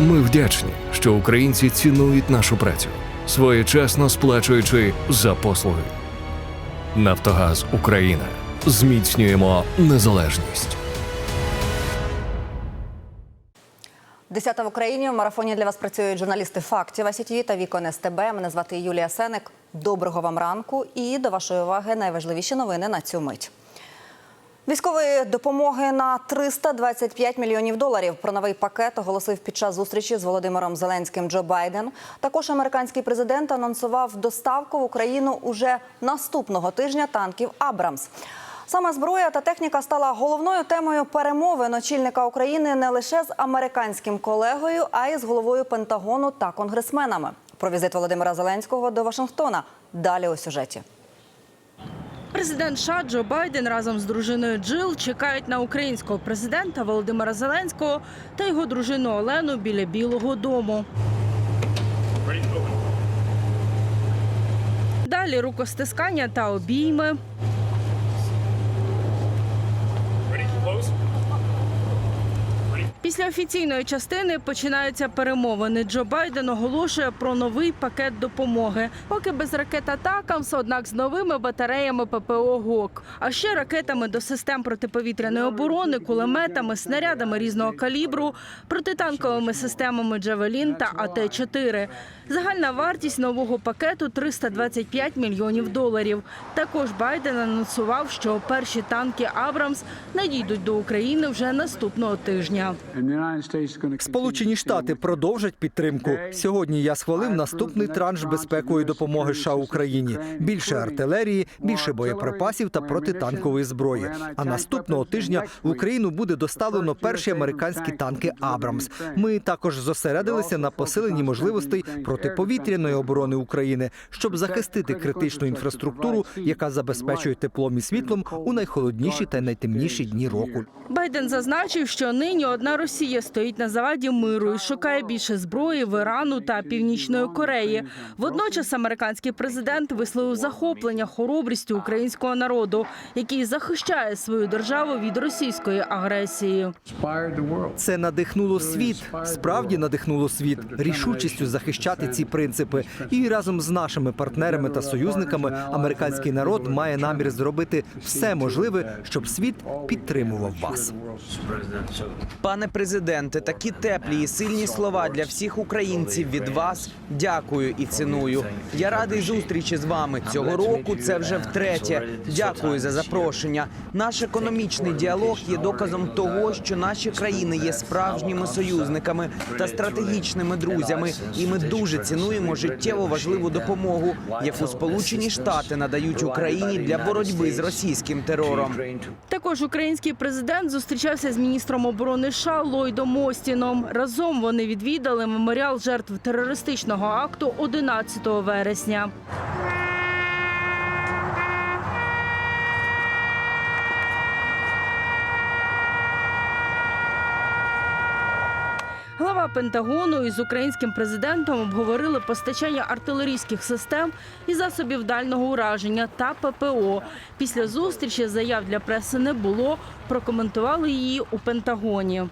Ми вдячні, що українці цінують нашу працю, своєчасно сплачуючи за послуги. Нафтогаз Україна. Зміцнюємо незалежність. Десята в Україні в марафоні для вас працюють журналісти фактів АСІТВ та Вікон СТБ. Мене звати Юлія Сеник. Доброго вам ранку і до вашої уваги найважливіші новини на цю мить. Військової допомоги на 325 мільйонів доларів. Про новий пакет оголосив під час зустрічі з Володимиром Зеленським Джо Байден. Також американський президент анонсував доставку в Україну уже наступного тижня танків Абрамс. Саме зброя та техніка стала головною темою перемовин очільника України не лише з американським колегою, а й з головою Пентагону та конгресменами. Про візит Володимира Зеленського до Вашингтона далі у сюжеті. Президент США Джо Байден разом з дружиною Джил чекають на українського президента Володимира Зеленського та його дружину Олену біля Білого Дому. Далі рукостискання та обійми. Після офіційної частини починаються перемовини. Джо Байден оголошує про новий пакет допомоги. Поки без ракет «Атакамс», однак з новими батареями ППО ГОК. А ще ракетами до систем протиповітряної оборони, кулеметами, снарядами різного калібру, протитанковими системами «Джавелін» та АТ-4. Загальна вартість нового пакету – 325 мільйонів доларів. Також Байден анонсував, що перші танки «Абрамс» надійдуть до України вже наступного тижня. Сполучені Штати продовжать підтримку. Сьогодні я схвалив наступний транш безпекової допомоги США Україні. Більше артилерії, більше боєприпасів та протитанкової зброї. А наступного тижня в Україну буде доставлено перші американські танки Абрамс. Ми також зосередилися на посиленні можливостей протиповітряної оборони України, щоб захистити критичну інфраструктуру, яка забезпечує теплом і світлом у найхолодніші та найтемніші дні року. Байден зазначив, що нині одна Росія стоїть на заваді миру і шукає більше зброї в Ірану та Північної Кореї. Водночас американський президент висловив захоплення хоробрістю українського народу, який захищає свою державу від російської агресії. Це надихнуло світ, справді надихнуло світ рішучістю захищати ці принципи. І разом з нашими партнерами та союзниками американський народ має намір зробити все можливе, щоб світ підтримував вас. Пане президенте, такі теплі і сильні слова для всіх українців від вас. Дякую і ціную. Я радий зустрічі з вами цього року. Це вже втретє. Дякую за запрошення. Наш економічний діалог є доказом того, що наші країни є справжніми союзниками та стратегічними друзями, і ми дуже цінуємо життєво важливу допомогу, яку Сполучені Штати надають Україні для боротьби з російським терором. Також український президент зустрічався з міністром оборони США Ллойдом Остіном. Разом вони відвідали меморіал жертв терористичного акту 11 вересня. Глава Пентагону із українським президентом обговорили постачання артилерійських систем і засобів дальнього ураження та ППО. Після зустрічі заяв для преси не було. Прокоментували її у Пентагоні.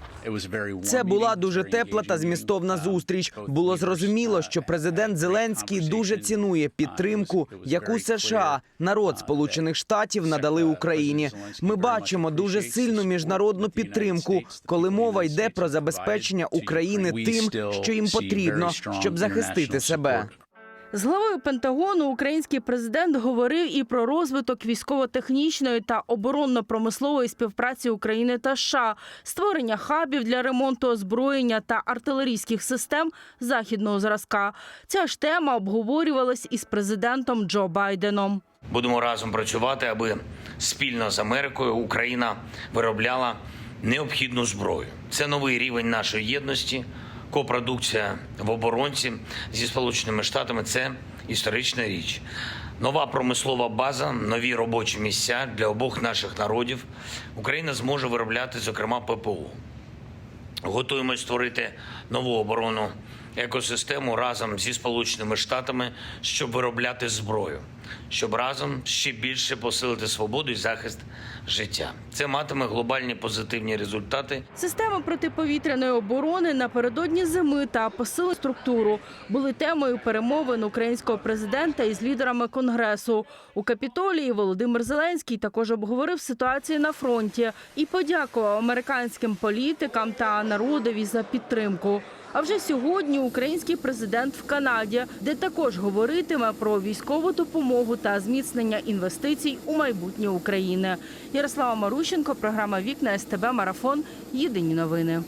Це була дуже тепла та змістовна зустріч. Було зрозуміло, що президент Зеленський дуже цінує підтримку, яку США, народ Сполучених Штатів надали Україні. Ми бачимо дуже сильну міжнародну підтримку, коли мова йде про забезпечення України тим, що їм потрібно, щоб захистити себе. З главою Пентагону український президент говорив і про розвиток військово-технічної та оборонно-промислової співпраці України та США, створення хабів для ремонту озброєння та артилерійських систем західного зразка. Ця ж тема обговорювалась із президентом Джо Байденом. Будемо разом працювати, аби спільно з Америкою Україна виробляла необхідну зброю. Це новий рівень нашої єдності. Копродукція в оборонці зі Сполученими Штатами це історична річ. Нова промислова база, нові робочі місця для обох наших народів. Україна зможе виробляти, зокрема, ППО. Готуємось створити нову оборонну екосистему разом зі Сполученими Штатами, щоб виробляти зброю. Щоб разом ще більше посилити свободу і захист життя. Це матиме глобальні позитивні результати Системи протиповітряної оборони напередодні зими та посилення структуру були темою перемовин українського президента із лідерами конгресу. У Капітолії Володимир Зеленський також обговорив ситуацію на фронті і подякував американським політикам та народові за підтримку. А вже сьогодні український президент в Канаді, де також говоритиме про військову допомогу та зміцнення інвестицій у майбутнє України. Ярослава Марущенко, програма Вікна СТБ Марафон. Єдині новини.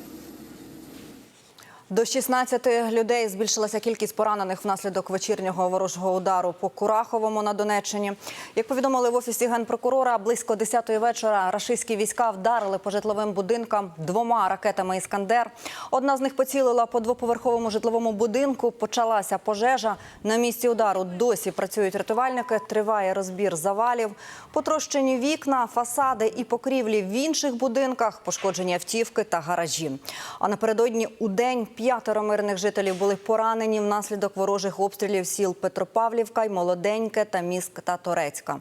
До 16 людей збільшилася кількість поранених внаслідок вечірнього ворожого удару по Кураховому на Донеччині. Як повідомили в офісі генпрокурора, близько 10-ї вечора рашистські війська вдарили по житловим будинкам двома ракетами «Іскандер». Одна з них поцілила по двоповерховому житловому будинку. Почалася пожежа. На місці удару досі працюють рятувальники. Триває розбір завалів. Потрощені вікна, фасади і покрівлі в інших будинках, пошкоджені автівки та гаражі. А напередодні у день п'ятеро мирних жителів були поранені внаслідок ворожих обстрілів сіл Петропавлівка й Молоденьке та Міск та Торецька.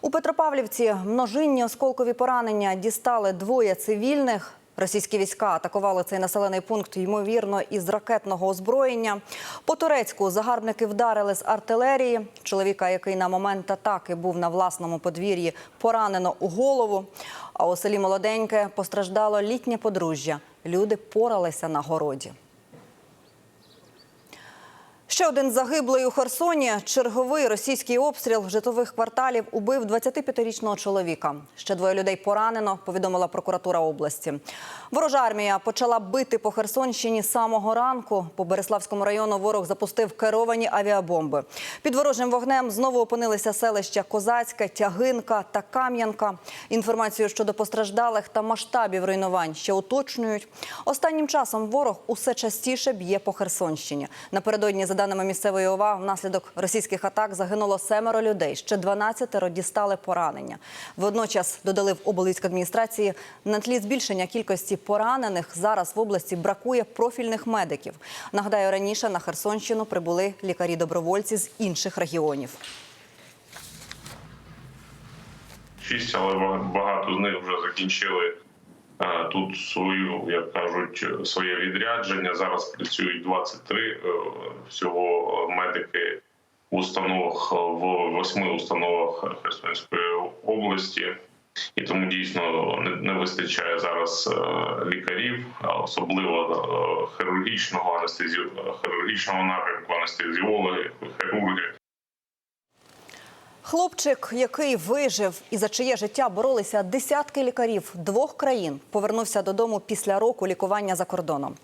У Петропавлівці множинні осколкові поранення дістали двоє цивільних. Російські війська атакували цей населений пункт, ймовірно, із ракетного озброєння. По Турецьку загарбники вдарили з артилерії. Чоловіка, який на момент атаки був на власному подвір'ї, поранено у голову. А у селі Молоденьке постраждало літнє подружжя. Люди поралися на городі. Ще один загиблий у Херсоні. Черговий російський обстріл житлових кварталів убив 25-річного чоловіка. Ще двоє людей поранено, повідомила прокуратура області. Ворожа армія почала бити по Херсонщині самого ранку. По Береславському району ворог запустив керовані авіабомби. Під ворожим вогнем знову опинилися селища Козацьке, Тягинка та Кам'янка. Інформацію щодо постраждалих та масштабів руйнувань ще уточнюють. Останнім часом ворог усе частіше б'є по Херсонщині. Напередодні, за даними місцевої ОВА, внаслідок російських атак загинуло семеро людей. Ще 12 дістали поранення. Водночас додали в обладміністрації на тлі збільшення кількості поранених зараз в області бракує профільних медиків. Нагадаю, раніше на Херсонщину прибули лікарі-добровольці з інших регіонів. шість, але багато з них вже закінчили тут свою, як кажуть, своє відрядження. Зараз працюють 23 е, всього медики в установах в восьми установах Херсонської області. І тому дійсно не, вистачає зараз е, лікарів, особливо е, хірургічного анестезі... хірургічного напрямку, анестезіологи, хірурги. Хлопчик, який вижив і за чиє життя боролися десятки лікарів двох країн, повернувся додому після року лікування за кордоном.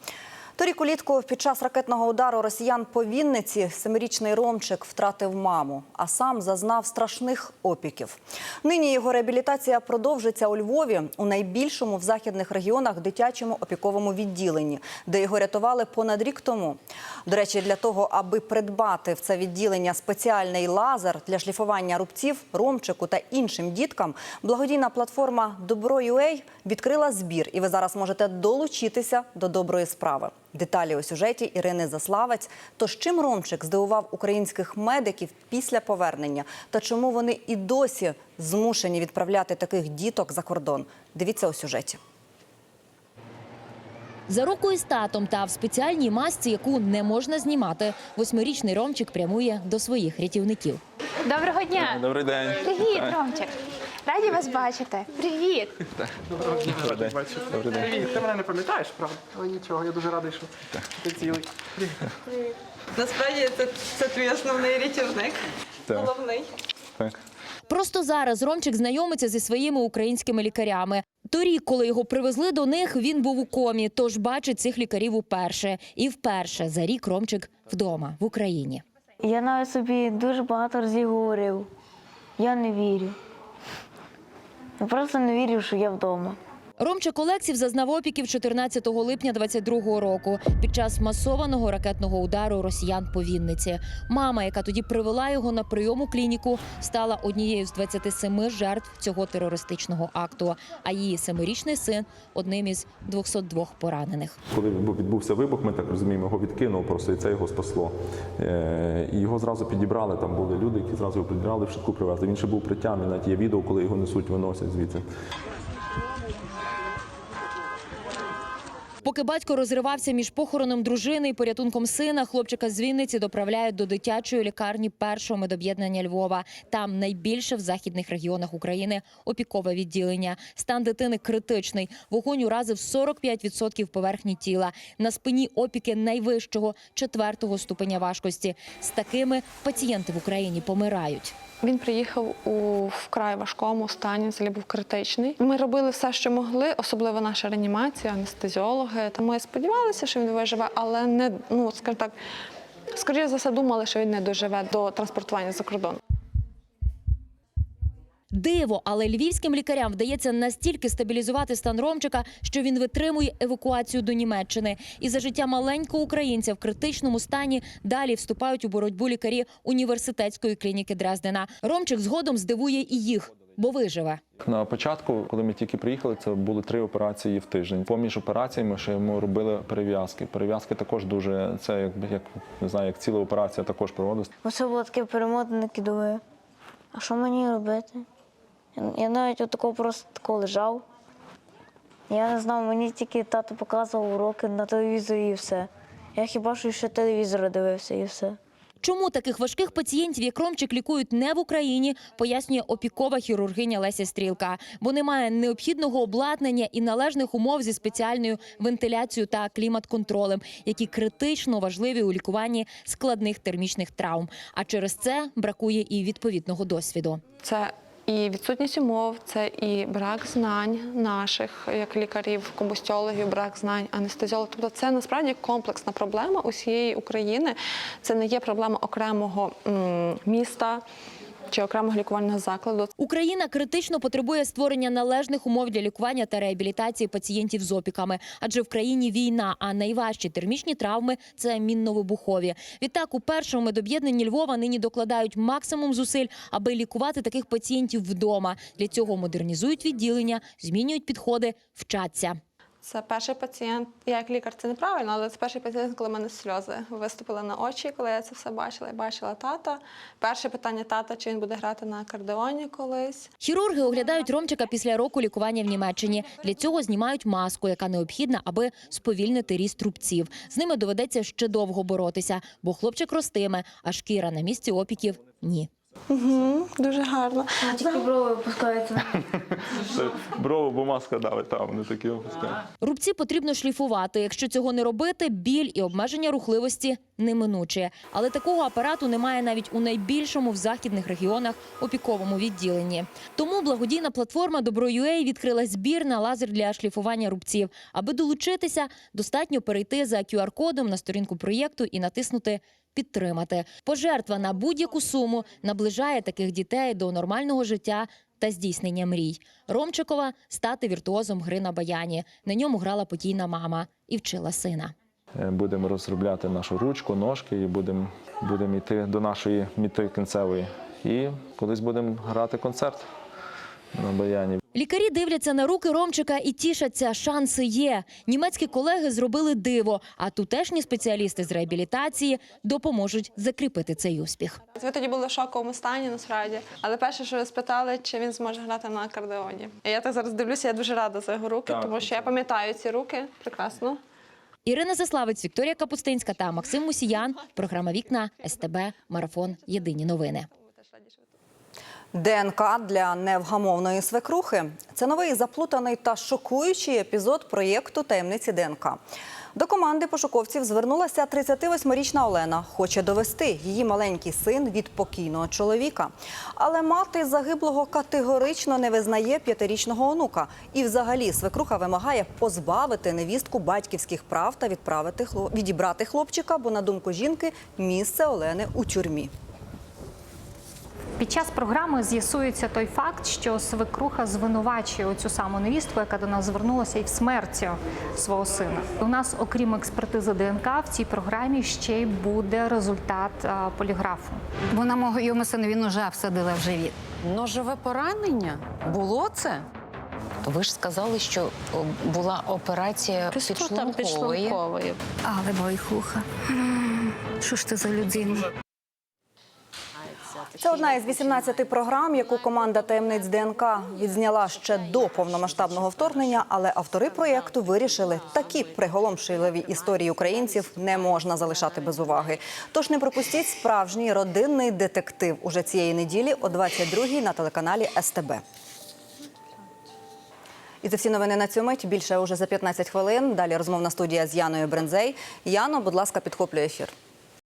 Торік улітку під час ракетного удару росіян по Вінниці семирічний Ромчик втратив маму, а сам зазнав страшних опіків. Нині його реабілітація продовжиться у Львові у найбільшому в західних регіонах дитячому опіковому відділенні, де його рятували понад рік тому. До речі, для того, аби придбати в це відділення спеціальний лазер для шліфування рубців Ромчику та іншим діткам, благодійна платформа Добро.UA відкрила збір, і ви зараз можете долучитися до доброї справи. Деталі у сюжеті Ірини Заславець. Тож чим Ромчик здивував українських медиків після повернення та чому вони і досі змушені відправляти таких діток за кордон? Дивіться у сюжеті. За рукою з татом та в спеціальній масці, яку не можна знімати, восьмирічний Ромчик прямує до своїх рятівників. Доброго дня! Добрий день. Привіт, Ромчик! Раді вас бачити. Привіт! Добрий день. Добрий день. Привіт, ти мене не пам'ятаєш, правда? Але нічого, я дуже радий, що ти цілий. Насправді це, це твій основний рятівник. Так. Головний. Так. Просто зараз Ромчик знайомиться зі своїми українськими лікарями. Торік, коли його привезли до них, він був у комі, тож бачить цих лікарів уперше. І вперше за рік Ромчик вдома в Україні. Я навіть собі дуже багато разів говорив. Я не вірю. Просто не вірю, що я вдома. Ромчик Олексів зазнав опіків 14 липня 22-го року під час масованого ракетного удару росіян по Вінниці. Мама, яка тоді привела його на прийом у клініку, стала однією з 27 жертв цього терористичного акту. А її семирічний син одним із 202 поранених. Коли відбувся вибух, ми так розуміємо, його відкинув просто і це його спасло. Е, І його зразу підібрали. Там були люди, які зразу його підібрали, в швидку привезли. Він ще був притягнений, навіть є відео, коли його несуть, виносять звідси. Поки батько розривався між похороном дружини і порятунком сина, хлопчика з Вінниці доправляють до дитячої лікарні першого медоб'єднання Львова. Там найбільше в західних регіонах України опікове відділення. Стан дитини критичний. Вогонь уразив 45% поверхні тіла. На спині опіки найвищого четвертого ступеня важкості. З такими пацієнти в Україні помирають. Він приїхав у вкрай важкому стані, взагалі був критичний. Ми робили все, що могли, особливо наша реанімація, анестезіологи. Та ми сподівалися, що він виживе, але не ну скажімо так, скоріше за все думали, що він не доживе до транспортування за кордон. Диво, але львівським лікарям вдається настільки стабілізувати стан Ромчика, що він витримує евакуацію до Німеччини. І за життя маленького українця в критичному стані далі вступають у боротьбу лікарі університетської клініки Дрездена. Ромчик згодом здивує і їх, бо виживе. На початку, коли ми тільки приїхали, це були три операції в тиждень. Поміж операціями ще ми робили перев'язки. Перев'язки також дуже це якби як не знаю, як ціла операція також проводилась. Оце було таке перемотане думаю, а що мені робити? Я- навіть отако просто тако лежав. Я не знав, мені тільки тато показував уроки на телевізорі і все. Я хіба що ще телевізор дивився і все. Чому таких важких пацієнтів, як Ромчик, лікують не в Україні, пояснює опікова хірургиня Леся Стрілка, бо немає необхідного обладнання і належних умов зі спеціальною вентиляцією та клімат-контролем, які критично важливі у лікуванні складних термічних травм. А через це бракує і відповідного досвіду. Це і відсутність умов, це і брак знань наших як лікарів, комбустіологів, брак знань анестезіологів. Тобто це насправді комплексна проблема усієї України. Це не є проблема окремого міста чи окремого лікувального закладу. Україна критично потребує створення належних умов для лікування та реабілітації пацієнтів з опіками, адже в країні війна, а найважчі термічні травми це мінно-вибухові. Відтак, у першому медоб'єднанні Львова нині докладають максимум зусиль, аби лікувати таких пацієнтів вдома. Для цього модернізують відділення, змінюють підходи, вчаться. Це перший пацієнт. Я як лікар це неправильно, але це перший пацієнт, коли в мене сльози виступили на очі, коли я це все бачила. Я бачила тата. Перше питання тата, чи він буде грати на акордеоні колись. Хірурги оглядають Ромчика після року лікування в Німеччині. Для цього знімають маску, яка необхідна, аби сповільнити ріст рубців. З ними доведеться ще довго боротися, бо хлопчик ростиме, а шкіра на місці опіків ні. Угу, дуже гарно. А тільки брови опускаються. Брови, бо маска давить, там вони такі опускають. Рубці потрібно шліфувати. Якщо цього не робити, біль і обмеження рухливості неминуче. Але такого апарату немає навіть у найбільшому в західних регіонах опіковому відділенні. Тому благодійна платформа Добро.UA відкрила збір на лазер для шліфування рубців. Аби долучитися, достатньо перейти за QR-кодом на сторінку проєкту і натиснути Підтримати пожертва на будь-яку суму наближає таких дітей до нормального життя та здійснення мрій. Ромчикова стати віртуозом гри на баяні. На ньому грала покійна мама і вчила сина. Е, Будемо розробляти нашу ручку, ножки і будемо будемо йти до нашої міти кінцевої. І колись будемо грати концерт на баяні. Лікарі дивляться на руки Ромчика і тішаться. Шанси є. Німецькі колеги зробили диво, а тутешні спеціалісти з реабілітації допоможуть закріпити цей успіх. Ви тоді були в шоковому стані, насправді. Але перше, що ви спитали, чи він зможе грати на акордеоні. Я так зараз дивлюся, я дуже рада за його руки, Так, тому що я пам'ятаю ці руки прекрасно. Ірина Заславець, Вікторія Капустинська та Максим Мусіян. Програма Вікна СТБ Марафон. Єдині новини. ДНК для невгамовної свекрухи. Це новий заплутаний та шокуючий епізод проєкту таємниці ДНК. До команди пошуковців звернулася 38-річна Олена. Хоче довести її маленький син від покійного чоловіка. Але мати загиблого категорично не визнає п'ятирічного онука. І взагалі свекруха вимагає позбавити невістку батьківських прав та відправити відібрати хлопчика, бо на думку жінки місце Олени у тюрмі. Під час програми з'ясується той факт, що свекруха звинувачує оцю саму невістку, яка до нас звернулася і в смерті свого сина. У нас, окрім експертизи ДНК, в цій програмі ще й буде результат поліграфу. Вона мого моєму синові ножа всадила в живіт. Ножове поранення? Було це? Ви ж сказали, що була операція підшлункової. Але бойхуха. Що ж ти за людина? Це одна із 18 програм, яку команда таємниць ДНК відзняла ще до повномасштабного вторгнення. Але автори проєкту вирішили, такі приголомшливі історії українців не можна залишати без уваги. Тож не пропустіть справжній родинний детектив уже цієї неділі о 22-й на телеканалі СТБ. І це всі новини на цю мить. Більше уже за 15 хвилин. Далі розмовна студія з Яною Брензей. Яно, будь ласка, підхоплюй ефір.